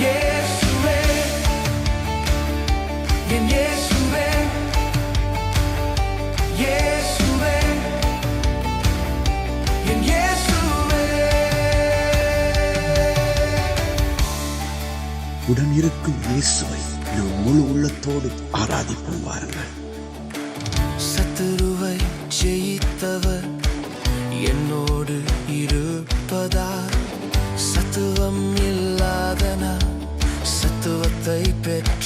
இயேசுவே என் இயேசுவே இயேசுவே என் உடன் இருக்கும் இயேசுவை நம் முழு உள்ளத்தோடு ஆராதிப்போம் வாருங்கள்.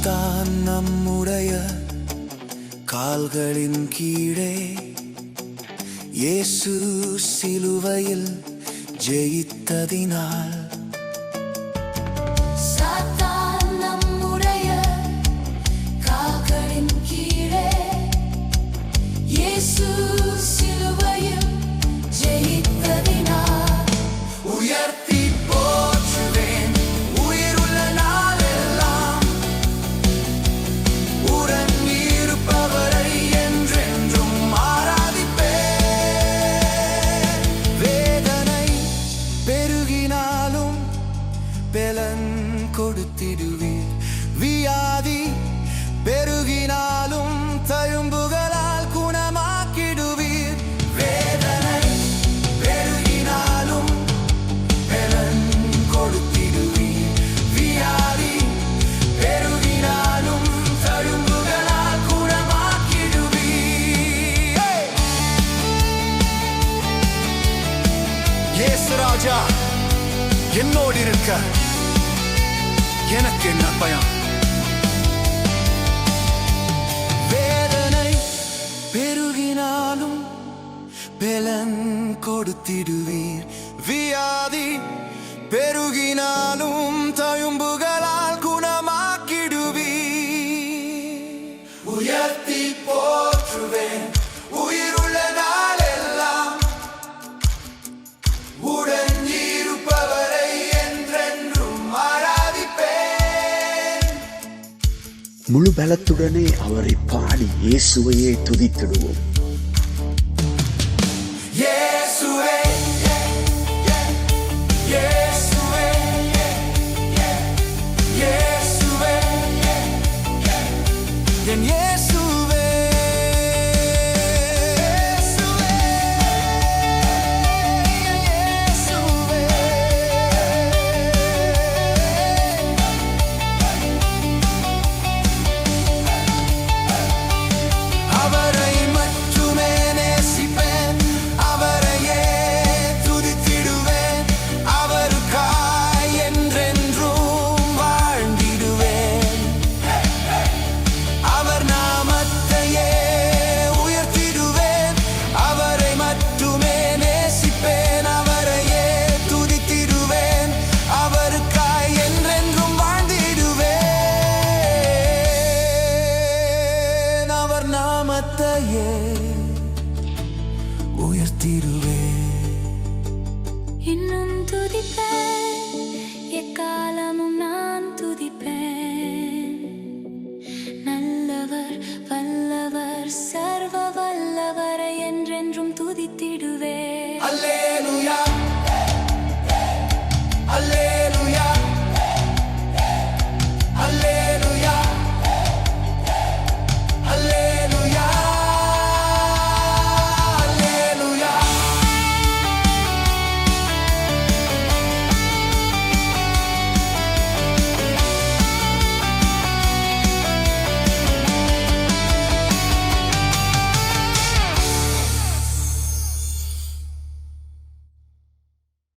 தான் நம்முடைய கால்களின் கீழே. இயேசு சிலுவையில் ஜெயித்ததினால். ஏசு ராஜா என்னோடு இருக்க எனக்கு என்ன பயம்? வேதனை பெருகினாலும் பலன் கொடுத்திடுவீர். வியாதி பெருகினாலும் தழும்புகளால் குணமாக்கிடுவீர். உயர்த்தி போ முழு பலத்துடனே அவரை பாடி இயேசுவையே துதித்திடுவோம். aleluia.